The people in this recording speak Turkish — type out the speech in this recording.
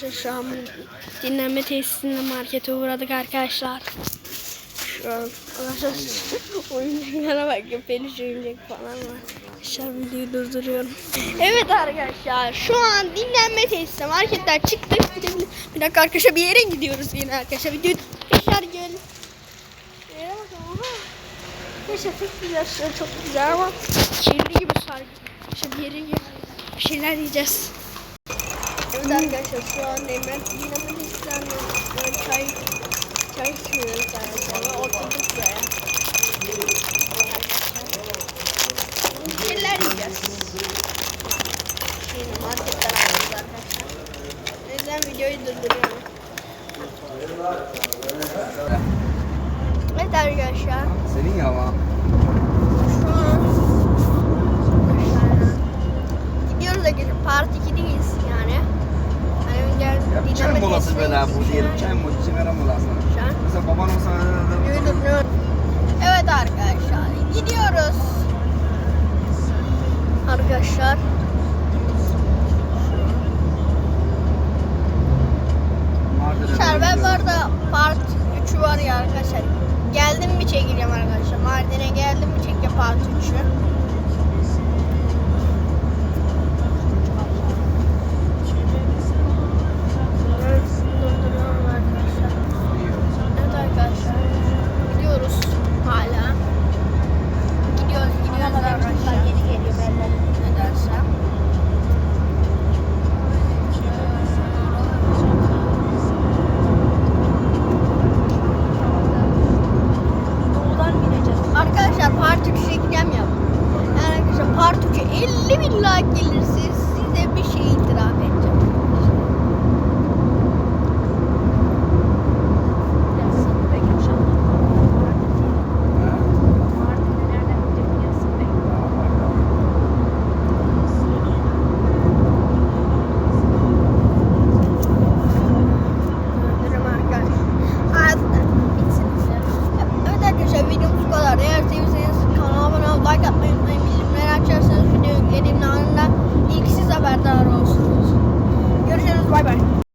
Arkadaşlar şu an dinlenme tesisinde markete uğradık arkadaşlar. Şu an arkadaşlar oyuncaklara bakın peluş oyuncak falan var. Arkadaşlar videoyu durduruyorum. Evet arkadaşlar şu an dinlenme tesisinde marketten çıktık. Bir, de, dakika arkadaşlar bir yere gidiyoruz yine arkadaşlar. Videoyu arkadaşlar gel. Yere bakın, oha. Arkadaşlar çok güzel çok güzel ama kirli gibi sargı. İşte bir yere gir. Bir şeyler yiyeceğiz. Evet arkadaşlar şu an dinlemede istemiyorum. Böyle çay çay içmiyoruz arkadaşlar. Oturduk buraya. Şeyler yiyeceğiz. Şimdi marketten alıyoruz arkadaşlar. O yüzden videoyu durduruyorum. Evet arkadaşlar. Senin ya ama. Şu an arkadaşlar, gidiyoruz arkadaşlar. Part 2'deyiz yani. Hani gel Testine böyle bu diyelim. Çay molası, sigara molası. Şu an Mesela baban olsa. Evet arkadaşlar gidiyoruz. Arkadaşlar. Arkadaşlar ben bu arada part 3'ü var ya arkadaşlar. Geldim mi çekeceğim arkadaşlar. Mardin'e geldim mi çekeceğim part 3'ü. arkadaşlar eğer seviyorsanız kanalıma abone olup like atmayı unutmayın. Bildirimleri açarsanız videoyu edinle